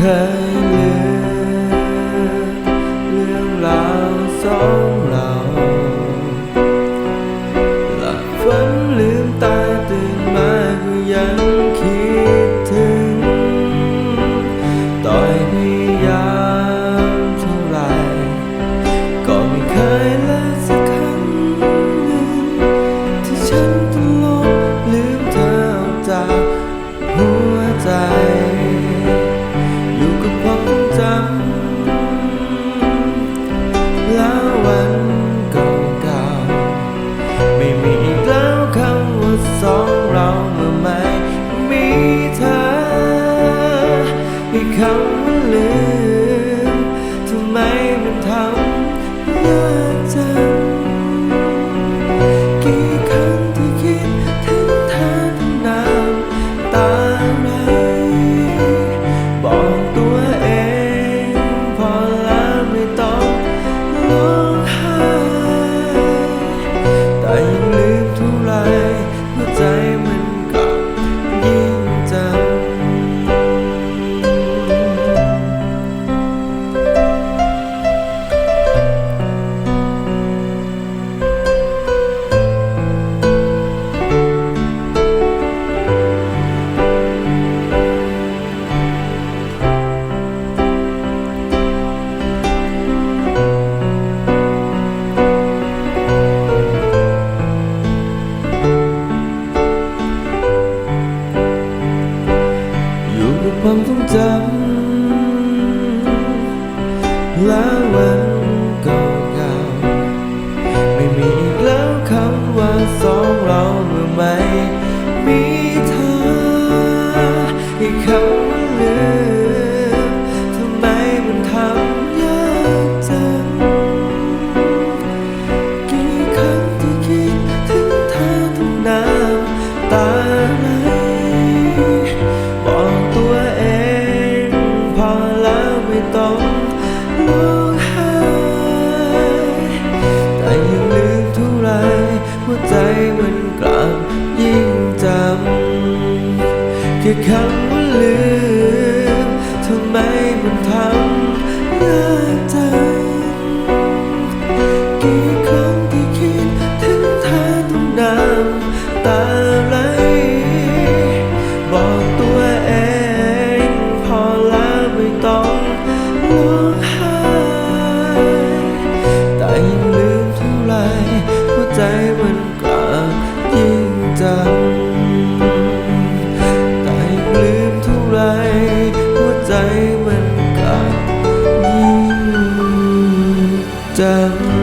คยลืมเรื่องราวสอง คำว่าลืมทำไมมันทำยากจังกี่ครั้งที่คิดถึงเธอทั้งน้ำตาไหลบอกตัวเองพอแล้วไม่ต้องร้องไห้แต่ยังลืมเท่าไรหัวใจ ต้องจำและวันเก่าๆไม่มีอีกแล้วคำว่าสองเราเมื่อไม่มีเธออีกคำ แค่คำว่าลืมทำไมมันทำยากจังกี่ครั้งที่คิดถึงเธอต้องน้ำตาไหลบอกตัวเองพอแล้วไม่ต้องร้องไห้แต่ยังลืมเท่าไรหัวใจมัน ไรหัวใจมันกลับยิ่งจำ